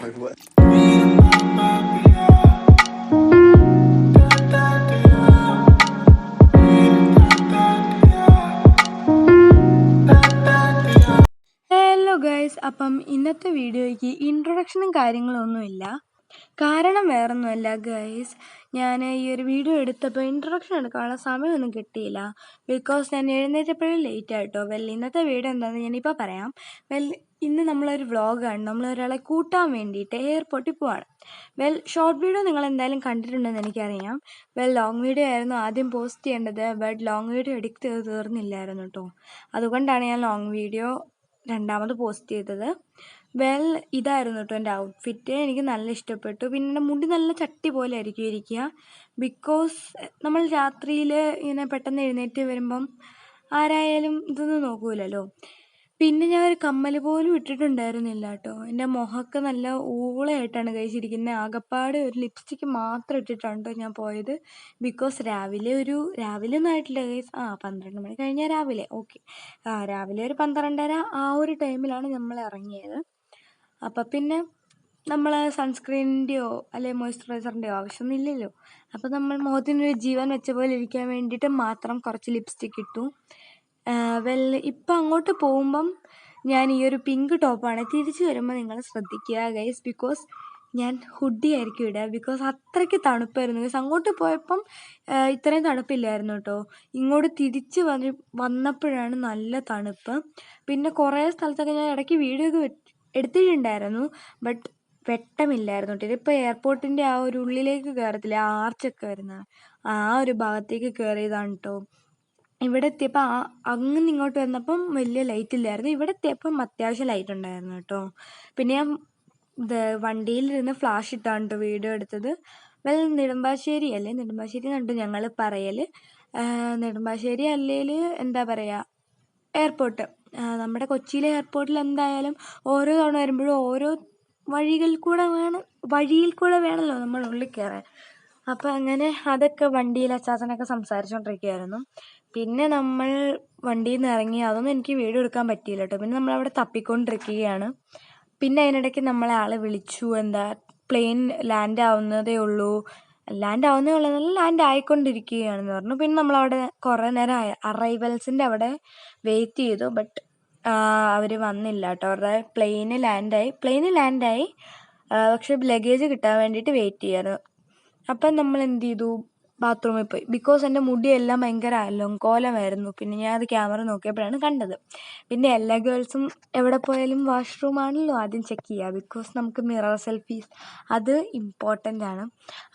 What? Hello guys അപ്പം ഇന്നത്തെ വീഡിയോയ്ക്ക് ഇൻട്രൊഡക്ഷനും കാര്യങ്ങളൊന്നുമില്ല കാരണം വേറൊന്നുമല്ല ഗൈസ് ഞാൻ ഈ ഒരു വീഡിയോ എടുത്തപ്പോൾ ഇൻട്രൊഡക്ഷൻ എടുക്കാനുള്ള സമയമൊന്നും കിട്ടിയില്ല. ബിക്കോസ് ഞാൻ എഴുന്നേറ്റപ്പോഴും ലേറ്റ് ആയിട്ടോ? വെൽ ഇന്നത്തെ വീഡിയോ എന്താണെന്ന് ഞാനിപ്പോൾ പറയാം. വെൽ ഇന്ന് നമ്മളൊരു വ്ളോഗാണ് നമ്മൾ ഒരാളെ കൂട്ടാൻ വേണ്ടിയിട്ട് എയർപോർട്ടിൽ പോവാണ്. വെൽ ഷോർട്ട് വീഡിയോ നിങ്ങൾ എന്തായാലും കണ്ടിട്ടുണ്ടെന്ന് എനിക്കറിയാം. വെൽ ലോങ് വീഡിയോ ആയിരുന്നു ആദ്യം പോസ്റ്റ് ചെയ്യേണ്ടത്. ബട്ട് ലോങ് വീഡിയോ എഡിറ്റ് തീർന്നില്ലായിരുന്നു കേട്ടോ അതുകൊണ്ടാണ് ഞാൻ ലോങ് വീഡിയോ രണ്ടാമത് പോസ്റ്റ് ചെയ്തത്. വെൽ ഇതായിരുന്നു കേട്ടോ എന്റെ ഔട്ട്ഫിറ്റ് എനിക്ക് നല്ല ഇഷ്ടപ്പെട്ടു. പിന്നെ എന്റെ മുടി നല്ല ചട്ടി പോലെ ആയിരിക്കും ഇരിക്കുക. ബിക്കോസ് നമ്മൾ രാത്രിയിൽ ഇങ്ങനെ പെട്ടെന്ന് എഴുന്നേറ്റ് വരുമ്പം ആരായാലും ഇതൊന്നും നോക്കൂലല്ലോ. പിന്നെ ഞാൻ ഒരു കമ്മൽ പോലും ഇട്ടിട്ടുണ്ടായിരുന്നില്ല കേട്ടോ എന്റെ മുഖമൊക്കെ നല്ല ഊളയായിട്ടാണ് കഴിച്ചിരിക്കുന്നത്. ആകപ്പാട് ഒരു ലിപ്സ്റ്റിക്ക് മാത്രം ഇട്ടിട്ടാണ് ട്ടോ ഞാൻ പോയത്. ബിക്കോസ് രാവിലെ ഒരു രാവിലെ ഒന്നും ആയിട്ടില്ല ഗൈസ് ആ പന്ത്രണ്ട് മണി കഴിഞ്ഞാൽ രാവിലെ. ഓക്കെ ആ രാവിലെ ഒരു പന്ത്രണ്ടര ആ ഒരു ടൈമിലാണ് നമ്മൾ ഇറങ്ങിയത്. അപ്പം പിന്നെ നമ്മൾ സൺസ്ക്രീനിന്റെയോ അല്ലെങ്കിൽ മോയ്സ്ചറൈസറിന്റെയോ ആവശ്യമൊന്നും ഇല്ലല്ലോ. അപ്പോൾ നമ്മൾ മുഖത്തിനൊരു ജീവൻ വെച്ച പോലെ ഇരിക്കാൻ വേണ്ടിയിട്ട് മാത്രം കുറച്ച് ലിപ്സ്റ്റിക്ക് ഇട്ടു. വെൽ ഇപ്പം അങ്ങോട്ട് പോകുമ്പം ഞാൻ ഈ ഒരു പിങ്ക് ടോപ്പാണ് തിരിച്ച് വരുമ്പോൾ നിങ്ങൾ ശ്രദ്ധിക്കുക ഗൈസ് ബിക്കോസ് ഞാൻ ഹുഡി ആയിരിക്കും ഇടുക ബിക്കോസ് അത്രയ്ക്ക് തണുപ്പായിരുന്നു. ഗൈസ് അങ്ങോട്ട് പോയപ്പം ഇത്രയും തണുപ്പില്ലായിരുന്നു കേട്ടോ ഇങ്ങോട്ട് തിരിച്ച് വന്ന് വന്നപ്പോഴാണ് നല്ല തണുപ്പ്. പിന്നെ കുറേ സ്ഥലത്തൊക്കെ ഞാൻ ഇടയ്ക്ക് വീഡിയോ ഒക്കെ എടുത്തിട്ടുണ്ടായിരുന്നു. ബട്ട് വെട്ടമില്ലായിരുന്നു കേട്ടോ ഇതിപ്പോൾ എയർപോർട്ടിന്റെ ആ ഒരു ഉള്ളിലേക്ക് കയറത്തില്ല ആർച്ചൊക്കെ വരുന്ന ആ ഒരു ഭാഗത്തേക്ക് കയറിയതാണ് കേട്ടോ ഇവിടെ എത്തിയപ്പോൾ ആ അങ്ങനെ ഇങ്ങോട്ട് വന്നപ്പം വലിയ ലൈറ്റ് ഇല്ലായിരുന്നു. ഇവിടെ എത്തിയപ്പം അത്യാവശ്യം ലൈറ്റ് ഉണ്ടായിരുന്നു കേട്ടോ. പിന്നെ ഞാൻ ഇത് വണ്ടിയിലിരുന്ന് ഫ്ലാഷ് ഇട്ടാണ് വീഡിയോ എടുത്തത്. വെൽ നെടുമ്പാശ്ശേരി അല്ലേ? നെടുമ്പാശ്ശേരി എന്നുണ്ട് ഞങ്ങൾ പറയൽ നെടുമ്പാശ്ശേരി അല്ലെങ്കിൽ എന്താ പറയുക എയർപോർട്ട് നമ്മുടെ കൊച്ചിയിലെ എയർപോർട്ടിൽ എന്തായാലും ഓരോ തവണ വരുമ്പോഴും ഓരോ വഴികളിൽ കൂടെ വേണം വഴിയിൽ കൂടെ വേണമല്ലോ നമ്മൾ ഉള്ളിൽ കയറാൻ അപ്പോൾ അങ്ങനെ അതൊക്കെ വണ്ടിയിൽ അച്ചാച്ചനൊക്കെ സംസാരിച്ചുകൊണ്ടിരിക്കുകയായിരുന്നു പിന്നെ നമ്മൾ വണ്ടിയിൽ നിന്ന് ഇറങ്ങി അതൊന്നും എനിക്ക് വീഡിയോ എടുക്കാൻ പറ്റിയില്ല കേട്ടോ പിന്നെ നമ്മൾ അവിടെ തപ്പിക്കൊണ്ടിരിക്കുകയാണ്. പിന്നെ അതിനിടയ്ക്ക് നമ്മളെ ആളെ വിളിച്ചു. എന്താ പ്ലെയിൻ ലാൻഡ് ആവുന്നതേ ഉള്ളൂ. ലാൻഡ് ആവുന്നേ ഉള്ളൂ ലാൻഡ് ആയിക്കൊണ്ടിരിക്കുകയാണെന്ന് പറഞ്ഞു. പിന്നെ നമ്മൾ നമ്മളവിടെ കുറേ നേരം അറൈവൽസിന്റെ അവിടെ വെയിറ്റ് ചെയ്തു. ബട്ട് അവർ വന്നില്ല കേട്ടോ അവരുടെ പ്ലെയിന് ലാൻഡായി പ്ലെയിന് ലാൻഡായി പക്ഷെ ലഗേജ് കിട്ടാൻ വേണ്ടിയിട്ട് വെയിറ്റ് ചെയ്യാറ് അപ്പം നമ്മൾ എന്ത് ചെയ്തു ബാത്റൂമിൽ പോയി. ബിക്കോസ് എന്റെ മുടിയെല്ലാം ഭയങ്കര അലങ്കോലമായിരുന്നു. പിന്നെ ഞാൻ അത് ക്യാമറ നോക്കിയപ്പോഴാണ് കണ്ടത്. പിന്നെ എല്ലാ ഗേൾസും എവിടെ പോയാലും വാഷ്റൂമാണല്ലോ ആദ്യം ചെക്ക് ചെയ്യുക ബിക്കോസ് നമുക്ക് മിറർ സെൽഫീസ് അത് ഇമ്പോർട്ടന്റ് ആണ്.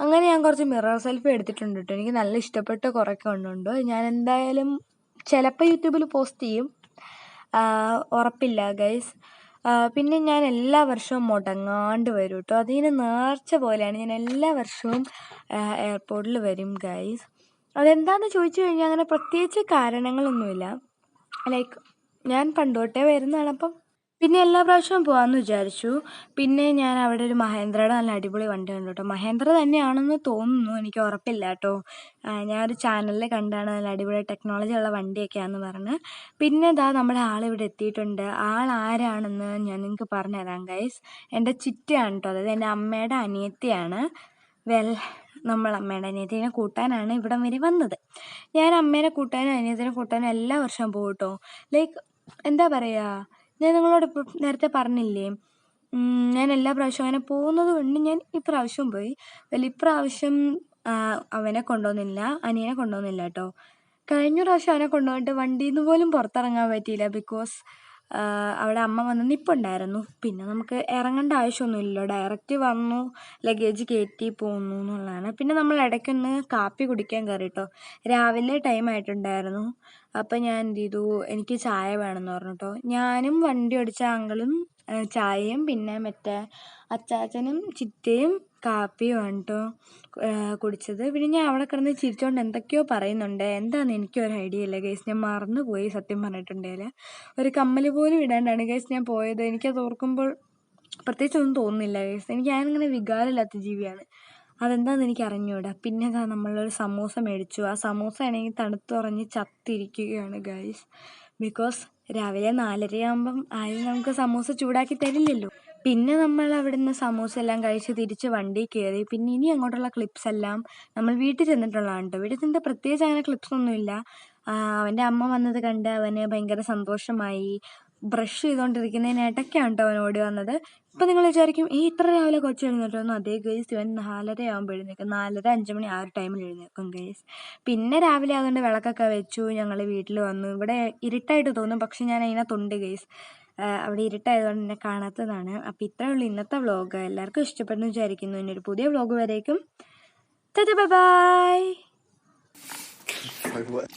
അങ്ങനെ ഞാൻ കുറച്ച് മിറർ സെൽഫി എടുത്തിട്ടുണ്ട് കേട്ടോ എനിക്ക് നല്ല ഇഷ്ടപ്പെട്ട കുറേ ഉണ്ട് ഞാൻ എന്തായാലും ചിലപ്പോൾ യൂട്യൂബിൽ പോസ്റ്റ് ചെയ്യും. ഉറപ്പില്ല ഗൈസ് പിന്നെ ഞാൻ എല്ലാ വർഷവും മുടങ്ങാണ്ട് വരും കേട്ടോ അതിന് നേർച്ച പോലെയാണ് ഞാൻ എല്ലാ വർഷവും എയർപോർട്ടിൽ വരും ഗൈസ് അതെന്താണെന്ന് ചോദിച്ചു കഴിഞ്ഞാൽ അങ്ങനെ പ്രത്യേകിച്ച് കാരണങ്ങളൊന്നുമില്ല. ലൈക്ക് ഞാൻ പണ്ട് തൊട്ടേ വരുന്നതാണ് അപ്പം പിന്നെ എല്ലാ പ്രാവശ്യവും പോകാമെന്ന് വിചാരിച്ചു. പിന്നെ ഞാൻ അവിടെ ഒരു മഹേന്ദ്രയുടെ നല്ല അടിപൊളി വണ്ടി കണ്ടു കേട്ടോ മഹേന്ദ്ര തന്നെയാണെന്ന് തോന്നുന്നു. എനിക്ക് ഉറപ്പില്ല കേട്ടോ ഞാൻ ഒരു ചാനലിൽ കണ്ടാണ് നല്ല അടിപൊളി ടെക്നോളജി ഉള്ള വണ്ടിയൊക്കെയാണെന്ന് പറഞ്ഞ്. പിന്നെ ഇതാ നമ്മുടെ ആളിവിടെ എത്തിയിട്ടുണ്ട്. ആൾ ആരാണെന്ന് ഞാൻ നിങ്ങൾക്ക് പറഞ്ഞുതരാം ഗൈസ് എന്റെ ചിറ്റയാണ് കേട്ടോ അതായത് എന്റെ അമ്മയുടെ അനിയത്തിയാണ്. വെൽ നമ്മൾ അനിയത്തിനെ കൂട്ടാനാണ് ഇവിടം വരെ വന്നത്. ഞാൻ അമ്മേനെ കൂട്ടാനും അനിയത്തിനെ കൂട്ടാനും എല്ലാ വർഷവും പോകും കേട്ടോ ലൈക്ക് എന്താ പറയുക ഞാൻ നിങ്ങളോട് ഇപ്പോൾ നേരത്തെ പറഞ്ഞില്ലേ ഞാൻ എല്ലാ പ്രാവശ്യവും അങ്ങനെ പോകുന്നത് കൊണ്ട് ഞാൻ ഇപ്രാവശ്യം പോയി. വലിയ ഇപ്രാവശ്യം അവനെ കൊണ്ടുവന്നില്ല അനിയനെ കൊണ്ടുവന്നില്ല കേട്ടോ. കഴിഞ്ഞ പ്രാവശ്യം അവനെ കൊണ്ടുപോയിട്ട് വണ്ടിയിൽ നിന്ന് പോലും പുറത്തിറങ്ങാൻ പറ്റിയില്ല ബിക്കോസ് അവിടെ അമ്മ വന്ന് നിൽപ്പുണ്ടായിരുന്നു പിന്നെ നമുക്ക് ഇറങ്ങേണ്ട ആവശ്യമൊന്നുമില്ലല്ലോ. ഡയറക്റ്റ് വന്നു ലഗേജ് കയറ്റി പോന്നു എന്നുള്ളതാണ്. പിന്നെ നമ്മൾ ഇടയ്ക്കൊന്ന് കാപ്പി കുടിക്കാൻ കയറി കേട്ടോ രാവിലെ ടൈം ആയിട്ടുണ്ടായിരുന്നു. അപ്പം ഞാൻ എന്ത് ചെയ്തു? എനിക്ക് ചായ വേണമെന്ന് പറഞ്ഞു കേട്ടോ ഞാനും വണ്ടി ഓടിച്ച അങ്കിളും ചായയും പിന്നെ മറ്റേ അച്ചാച്ചനും ചിറ്റയും കാപ്പിയുമാണ് കേട്ടോ കുടിച്ചത്. പിന്നെ ഞാൻ അവിടെ കിടന്ന് ചിരിച്ചോണ്ട് എന്തൊക്കെയോ പറയുന്നുണ്ട്. എന്താണെന്ന് എനിക്കൊരു ഐഡിയ ഇല്ല ഗൈസ്. ഞാൻ മറന്നുപോയി സത്യം പറഞ്ഞിട്ടുണ്ടെങ്കിൽ ഒരു കമ്മൽ പോലും ഇടാണ്ടാണ് ഗൈസ് ഞാൻ പോയത്. എനിക്കത് ഓർക്കുമ്പോൾ പ്രത്യേകിച്ച് ഒന്നും തോന്നുന്നില്ല ഗൈസ്. എനിക്ക് ഞാനിങ്ങനെ വികാരമില്ലാത്ത ജീവിയാണ്. അതെന്താണെന്ന് എനിക്ക് അറിഞ്ഞൂടാ. പിന്നെ നമ്മളൊരു സമൂസ മേടിച്ചു. ആ സമൂസ ആണെങ്കിൽ തണുത്തുറഞ്ഞ് ചത്തിരിക്കുകയാണ് ഗൈസ്. ബിക്കോസ് രാവിലെ നാലരയാകുമ്പം ആരും നമുക്ക് സമൂസ ചൂടാക്കി തരില്ലല്ലോ. പിന്നെ നമ്മൾ അവിടുന്ന് സമൂസ എല്ലാം കഴിച്ച് തിരിച്ച് വണ്ടി കയറി. പിന്നെ ഇനി അങ്ങോട്ടുള്ള ക്ലിപ്സ് എല്ലാം നമ്മൾ വീട്ടിൽ ചെന്നിട്ടുള്ളതാണ് കേട്ടോ. വീട്ടിൽ ചെന്നിട്ട് പ്രത്യേകിച്ച് അങ്ങനെ ക്ലിപ്സ് ഒന്നുമില്ല. അവന്റെ അമ്മ വന്നത് കണ്ട് അവന് ഭയങ്കര സന്തോഷമായി. ബ്രഷ് ചെയ്തുകൊണ്ടിരിക്കുന്നതിനായിട്ടൊക്കെയാണ് കേട്ടോ അവൻ ഓടി വന്നത്. ഇപ്പം നിങ്ങൾ വിചാരിക്കും ഈ ഇത്ര രാവിലെ കൊച്ചു എഴുന്നേറ്റൊന്നും? അതേ ഗേസ് ഇവൻ നാലര ആകുമ്പോൾ എഴുന്നേക്കും. നാലര അഞ്ച് മണി ആ ഒരു ടൈമിൽ എഴുന്നേക്കും ഗേസ് പിന്നെ രാവിലെ അതുകൊണ്ട് വിളക്കൊക്കെ വെച്ചു ഞങ്ങൾ വീട്ടിൽ വന്നു. ഇവിടെ ഇരുട്ടായിട്ട് തോന്നും പക്ഷെ ഞാൻ അതിനകത്തുണ്ട് ഗേസ് അവിടെ ഇരുട്ടായതുകൊണ്ട് എന്നെ കാണാത്തതാണ്. അപ്പോൾ ഇത്രയേ ഉള്ളൂ ഇന്നത്തെ വ്ളോഗ് എല്ലാവർക്കും ഇഷ്ടപ്പെടുന്നു വിചാരിക്കുന്നു. ഇനി ഒരു പുതിയ വ്ളോഗ് വരേക്കും. Bye bye what?